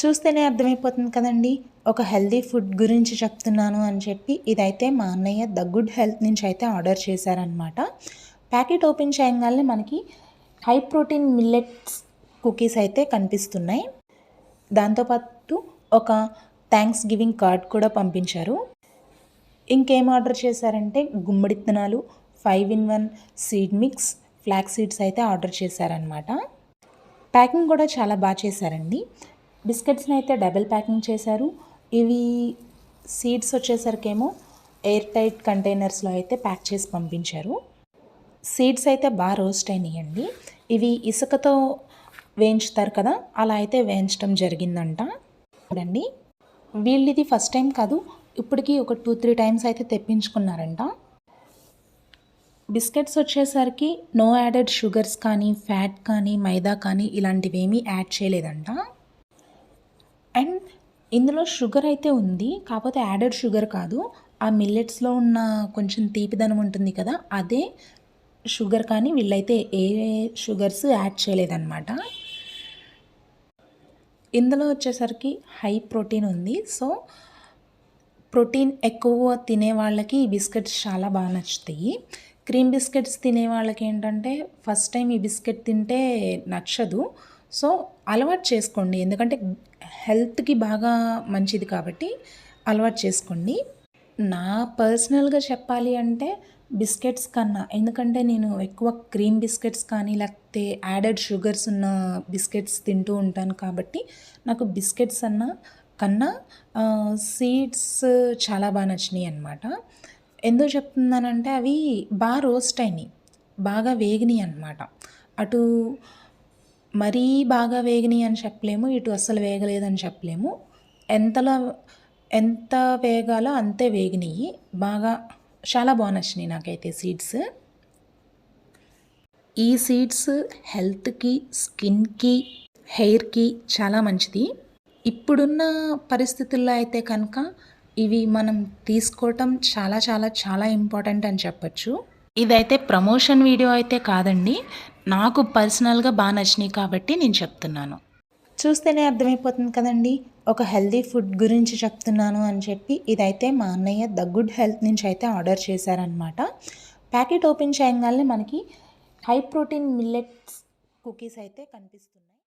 చూస్తేనే అర్థమైపోతుంది కదండి. ఒక హెల్దీ ఫుడ్ గురించి చెప్తున్నాను అని చెప్పి ఇదైతే మా అన్నయ్య ద గుడ్ హెల్త్ నుంచి అయితే ఆర్డర్ చేశారనమాట ప్యాకెట్ ఓపెన్ చేయగానే మనకి హై ప్రోటీన్ మిల్లెట్స్ కుకీస్ అయితే కనిపిస్తున్నాయి. దాంతోపాటు ఒక థ్యాంక్స్ గివింగ్ కార్డ్ కూడా పంపించారు. ఇంకేం ఆర్డర్ చేశారంటే గుమ్మడి విత్తనాలు five in one seed mix flax seeds అయితే ఆర్డర్ చేశారనమాట ప్యాకింగ్ కూడా చాలా బాగా చేశారండి. బిస్కెట్స్ని అయితే డబుల్ ప్యాకింగ్ చేశారు. ఇవి సీడ్స్ వచ్చేసరికేమో ఎయిర్ టైట్ కంటైనర్స్లో అయితే ప్యాక్ చేసి పంపించారు. సీడ్స్ అయితే బాగా రోస్ట్ అయినాయండి. ఇవి ఇసుకతో వేయించుతారు కదా అలా అయితే వేయించడం జరిగిందంట. చూడండి వీళ్ళు ఇది ఫస్ట్ టైం కాదు ఇప్పటికీ ఒక టూ త్రీ టైమ్స్ అయితే తెప్పించుకున్నారంట. బిస్కెట్స్ వచ్చేసరికి నో యాడెడ్ షుగర్స్ కానీ ఫ్యాట్ కానీ మైదా కానీ ఇలాంటివి ఏమీ యాడ్ చేయలేదంట. ఇందులో షుగర్ అయితే ఉంది కాకపోతే యాడెడ్ షుగర్ కాదు. ఆ మిల్లెట్స్లో ఉన్న కొంచెం తీపిదనం ఉంటుంది కదా అదే షుగర్ కానీ వీళ్ళైతే ఏ షుగర్స్ యాడ్ చేయలేదన్నమాట. ఇందులో వచ్చేసరికి హై ప్రోటీన్ ఉంది. సో ప్రోటీన్ ఎక్కువ తినే వాళ్ళకి ఈ బిస్కెట్స్ చాలా బాగా నచ్చుతాయి. క్రీమ్ బిస్కెట్స్ తినే వాళ్ళకి ఏంటంటే ఫస్ట్ టైం ఈ బిస్కెట్ తింటే నచ్చదు. సో అలవాటు చేసుకోండి. ఎందుకంటే హెల్త్కి బాగా మంచిది కాబట్టి అలవాటు చేసుకోండి. నా పర్సనల్గా చెప్పాలి అంటే బిస్కెట్స్ కన్నా ఎందుకంటే నేను ఎక్కువ క్రీమ్ బిస్కెట్స్ కానీ లేకపోతే యాడెడ్ షుగర్స్ ఉన్న బిస్కెట్స్ తింటూ ఉంటాను కాబట్టి నాకు బిస్కెట్స్ అన్న కన్నా సీడ్స్ చాలా బాగా నచ్చినాయి అనమాట ఎందుకు చెప్తున్నానంటే అవి బాగా రోస్ట్ అయినాయి. బాగా వేగినాయి అనమాట అటు మరీ బాగా వేగినాయి అని చెప్పలేము ఇటు అస్సలు వేగలేదని చెప్పలేము. ఎంతలా ఎంత వేగాలో అంతే వేగినాయి. బాగా చాలా బాగా నాకైతే సీడ్స్. ఈ సీడ్స్ హెల్త్కి స్కిన్కి హెయిర్కి చాలా మంచిది. ఇప్పుడున్న పరిస్థితుల్లో అయితే కనుక ఇవి మనం తీసుకోవటం చాలా చాలా చాలా ఇంపార్టెంట్ అని చెప్పచ్చు. ఇదైతే ప్రమోషన్ వీడియో అయితే కాదండి. నాకు పర్సనల్గా బాగా నచ్చినాయి కాబట్టి నేను చెప్తున్నాను. చూస్తేనే అర్థమైపోతుంది కదండి. ఒక హెల్దీ ఫుడ్ గురించి చెప్తున్నాను అని చెప్పి ఇదైతే మా అన్నయ్య ద గుడ్ హెల్త్ నుంచి అయితే ఆర్డర్ చేశారనమాట ప్యాకెట్ ఓపెన్ చేయగానే మనకి హై ప్రోటీన్ మిల్లెట్స్ కుకీస్ అయితే కనిపిస్తున్నాయి.